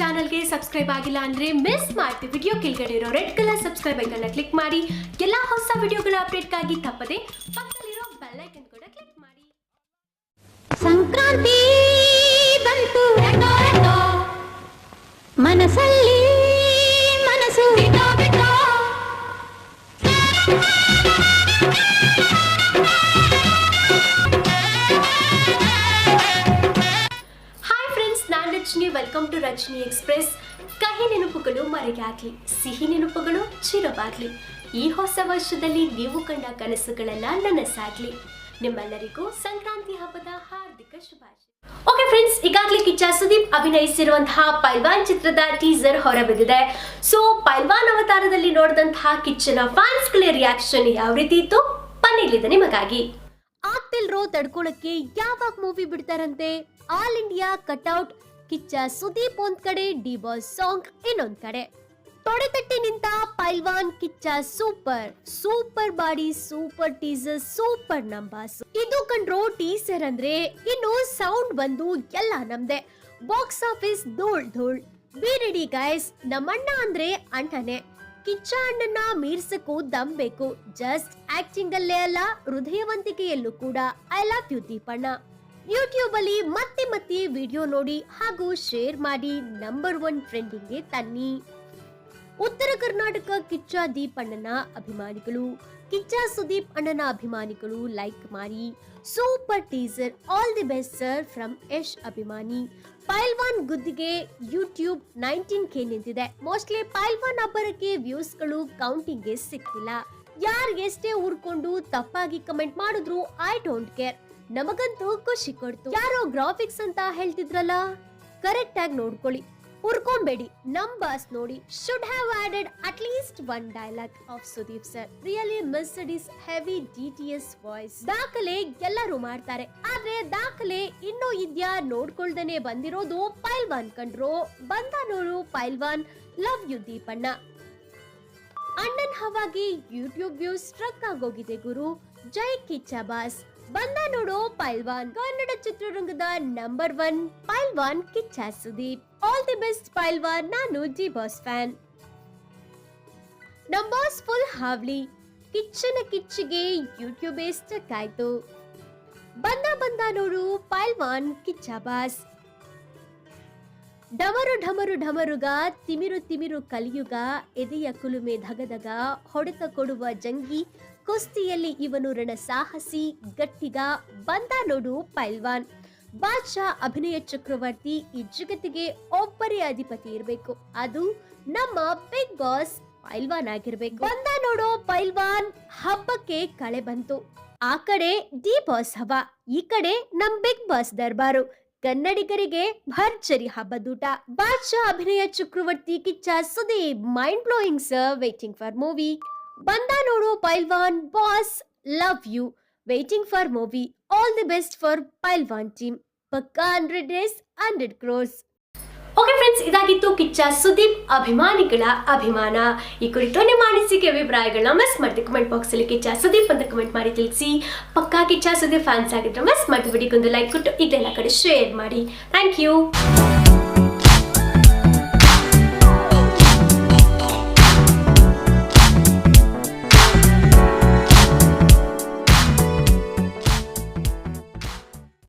ಚಾನಲ್ಗೆ ಸಬ್ಸ್ಕ್ರೈಬ್ ಆಗಿಲ್ಲ ಅಂದ್ರೆ ಮಿಸ್ ಮಾಡ್ತೀವಿ ವಿಡಿಯೋ ಕೆಳಗಡೆ ಇರೋ ರೆಡ್ ಕಲರ್ ಸಬ್ಸ್ಕ್ರೈಬ್ ಐಕನ್ನ ಕ್ಲಿಕ್ ಮಾಡಿ. ಎಲ್ಲಾ ಹೊಸ ವಿಡಿಯೋಗಳ ಅಪ್ಡೇಟ್ಗಾಗಿ ತಪ್ಪದೆ ಪಕ್ಕದಲ್ಲಿರೋ ಬೆಲ್ ಐಕನ್ ಕೂಡ ಕ್ಲಿಕ್ ಮಾಡಿ. ಸಂಕ್ರಾಂತಿ ಬಂತು ಮನಸ್ಸಲ್ಲಿ ಮನಸ್ಸು Rajani welcome to Rachane express ಕಹಿ ನೆನಪುಗಳು ಮರೆಯಾಗ್ಲಿ, ಸಿಹಿ ನೆನಪುಗಳು ಚಿರವಾಗ್ಲಿ. ಈ ಹೊಸ ವರ್ಷದಲ್ಲಿ ನೀವು ಕಂಡ ಕನಸುಗಳೆಲ್ಲ ನನಸಾಗ್ಲಿ. ನಿಮ್ಮೆಲ್ಲರಿಗೂ ಸಂಕ್ರಾಂತಿ ಹಬ್ಬದ ಹಾರ್ದಿಕ ಶುಭಾಶಯ. ಓಕೆ ಫ್ರೆಂಡ್ಸ್ ಈಗಾಗಲೇ ಕಿಚ್ಚ ಸುದೀಪ್ ಅಭಿನಯಿಸಿರುವಂತಹ ಪೈಲ್ವಾನ್ ಚಿತ್ರದ ಟೀಸರ್ ಹೊರಬಿದ್ದಿದೆ. ಸೊ ಪೈಲ್ವಾನ್ ಅವತಾರದಲ್ಲಿ ನೋಡಿದಂತಹ ಕಿಚ್ಚನ ಫ್ಯಾನ್ಸ್ಗಳ ರಿಯಾಕ್ಷನ್ ಯಾವ ರೀತಿ ಇತ್ತು? ಬನ್ನಿಲ್ಲಿದೆ ನಿಮಗಾಗಿ. ಆಗ್ತಿಲ್ರೋ ತಡ್ಕೊಳಕ್ಕೆ ಯಾವಾಗ movie ಬಿಡ್ತಾರಂತೆ? All India cutout Kichcha Sudeep ಒಂದ್ ಕಡೆ ಡಿ ಬಾಸ್ ಸಾಂಗ್ ಇನ್ನೊಂದ್ ಕಡೆ. ತೊಡೆತಟ್ಟಿ ನಿಂತ Pailwaan Kichcha super super body, super teaser, super ನಂಬಾಸ್ ಇದು ಕಂಡ್ರೋ ಟೀಸರ್ ಅಂದ್ರೆ ಇನ್ನು ಸೌಂಡ್ ಬಂದು ಎಲ್ಲ ನಮ್ದೆ. ಬಾಕ್ಸ್ ಆಫೀಸ್ ಧೂಳ್ ಧೂಳ್. ಬಿ ರೆಡಿ ಗೈಸ್ ನಮ್ಮಣ್ಣ ಅಂದ್ರೆ ಅಣ್ಣನೇ. ಕಿಚ್ಚ ಅಣ್ಣನ ಮೀರ್ಸಕ್ಕೂ ದಮ್ ಬೇಕು. ಜಸ್ಟ್ ಆಕ್ಟಿಂಗ್ ಅಲ್ಲೇ ಅಲ್ಲ, ಹೃದಯವಂತಿಕೆಯಲ್ಲೂ ಕೂಡ. ಐ ಲವ್ ಯು ದೀಪಣ್ಣ. ಯೂಟ್ಯೂಬ್ ಅಲ್ಲಿ ಮತ್ತೆ ಮತ್ತೆ ವಿಡಿಯೋ ನೋಡಿ ಹಾಗೂ ಶೇರ್ ಮಾಡಿ ನಂಬರ್ ಒನ್ ಟ್ರೆಂಡಿಂಗ್ಗೆ ತನ್ನಿ. ಉತ್ತರ ಕರ್ನಾಟಕ ಕಿಚ್ಚ ದೀಪ್ ಅಣ್ಣನ ಅಭಿಮಾನಿಗಳು. ಕಿಚ್ಚ ಸುದೀಪ್ ಅಣ್ಣನ ಅಭಿಮಾನಿಗಳು ಲೈಕ್ ಮಾಡಿ. Super teaser all the best sir from Yash ಅಭಿಮಾನಿ. ಪೈಲ್ವಾನ್ ಗುದ್ದಿಗೆ ಯೂಟ್ಯೂಬ್ ನೈನ್ಟೀನ್ ಕೆ ನಿಂತಿದೆ. ಮೋಸ್ಟ್ಲಿ ಪೈಲ್ವಾನ್ ಅಬ್ಬರಕ್ಕೆ ವ್ಯೂಸ್ಗಳು ಕೌಂಟಿಂಗ್ಗೆ ಸಿಕ್ಕಿಲ್ಲ. ಯಾರು ಎಷ್ಟೇ ಊರ್ಕೊಂಡು ತಪ್ಪಾಗಿ ಕಮೆಂಟ್ ಮಾಡಿದ್ರು ಐ ಡೋಂಟ್ ಕೇರ್ ನಮಗಂತೂ ಖುಷಿ ಕೊಡ್ತು. ಯಾರೋ ಗ್ರಾಫಿಕ್ಸ್ ಅಂತ ಹೇಳ್ತಿದ್ರಲ್ಲ? ಕರೆಕ್ಟ್ ಆಗಿ ನೋಡ್ಕೊಳ್ಳಿ. ಹುರ್ಕೊಂಬೇಡಿ. ನಮ್ ಬಾಸ್ ನೋಡಿ should have added at least one dialogue of Sudeep sir really missed heavy D T S voice ದಾಖಲೆ ಎಲ್ಲರೂ ಮಾಡ್ತಾರೆ. ಆದ್ರೆ ದಾಖಲೆ ಇನ್ನೂ ಇದ್ಯಾ ನೋಡ್ಕೊಳ್ದೇನೆ ಬಂದಿರೋದು ಪೈಲ್ವಾನ್ ಕಂಡ್ರು. ಬಂದ ನೋಡು ಪೈಲ್ವಾನ್. ಲವ್ ಯು ದೀಪಣ್ಣ. ಅಣ್ಣನ್ ಹವಾಗಿ ಯೂಟ್ಯೂಬ್ ವ್ಯೂಸ್ ಸ್ಟ್ರಕ್ ಆಗೋಗಿದೆ ಗುರು. ಜೈ ಕಿಚ್ಚ ಬಾಸ್ ಬಂದ ನೋಡು ಪೈಲ್ವಾನ್. ಕನ್ನಡ ಚಿತ್ರರಂಗದ number one Pailwaan Kichcha Sudeep. All the best Pailwaan, ನಾನು ಜಿ ಬಾಸ್ ಫ್ಯಾನ್. ನಮ್ ಬಾಸ್ ಫುಲ್ ಹಾವ್ಲಿ. ಕಿಚ್ಚನ ಕಿಚ್ಚಿಗೆ ಯೂಟ್ಯೂಬ್ ಸ್ಟಕ್ ಆಯ್ತು. ಬಂದ ಬಂದ ನೋಡು ಪೈಲ್ವಾನ್ ಕಿಚ್ಚ ಬಾಸ್. ಡಮರು ಢಮರು ಢಮರುಗ, ತಿಮಿರು ತಿಮಿರು ಕಲಿಯುಗ, ಎದೆಯ ಕುಲುಮೆ ಧಗಧಗ, ಹೊಡೆತ ಕೊಡುವ ಜಂಗಿ, ಕುಸ್ತಿಯಲ್ಲಿ ಇವನು ರಣ ಸಾಹಸಿ ಗಟ್ಟಿಗ, ಬಂದ ನೋಡು ಪೈಲ್ವಾನ್. ಬಾದ್ಶಾ ಅಭಿನಯ ಚಕ್ರವರ್ತಿ, ಈ ಜಗತ್ತಿಗೆ ಒಬ್ಬರೇ ಅಧಿಪತಿ ಇರಬೇಕು. ಅದು ನಮ್ಮ ಬಿಗ್ ಬಾಸ್ ಪೈಲ್ವಾನ್ ಆಗಿರ್ಬೇಕು. ಬಂದ ನೋಡೋ ಪೈಲ್ವಾನ್, ಹಬ್ಬಕ್ಕೆ ಕಳೆ ಬಂತು. ಆ ಕಡೆ ಡಿ ಬಾಸ್ ಹಬ್ಬ, ಈ ಕಡೆ ನಮ್ ಬಿಗ್ ಬಾಸ್ ದರ್ಬಾರು. ಕನ್ನಡಿಗರಿಗೆ ಭರ್ಜರಿ ಹಬ್ಬದೂಟ. ಬಾದ್ಶಾ ಅಭಿನಯ ಚಕ್ರವರ್ತಿ Kichcha Sudeep mind blowing sir waiting for movie ಬಂದ ನೋಡು Pailwaan boss love you waiting for movie all the best for Pailwaan team ಪಕ್ಕಾ hundred days hundred crores okay friends ಇದಾಗಿತ್ತು ಕಿಚ್ಚ ಸುದೀಪ್ ಅಭಿಮಾನಿಗಳ ಅಭಿಮಾನ. ಈ ಕುರಿತು ನಿಮ್ಮ ಅನಿಸಿಕೆ ಅಭಿಪ್ರಾಯಗಳನ್ನ ಮಿಸ್ ಮಾಡಿದೆ ಕಮೆಂಟ್ ಬಾಕ್ಸ್ ಅಲ್ಲಿ ಕಿಚ್ಚ ಸುದೀಪ್ ಅಂತ ಕಮೆಂಟ್ ಮಾಡಿ ತಿಳಿಸಿ. ಪಕ್ಕಾ ಕಿಚ್ಚ ಸುದೀಪ್ ಫ್ಯಾನ್ಸ್ ಆಗಿದ್ರೆ ಮಿಸ್ ಮಾಡಿಬಿಡಿ, ಒಂದು ಲೈಕ್ ಕೊಟ್ಟು, ಇದೆಲ್ಲ ಕಡೆ ಶೇರ್ ಮಾಡಿ. Thank you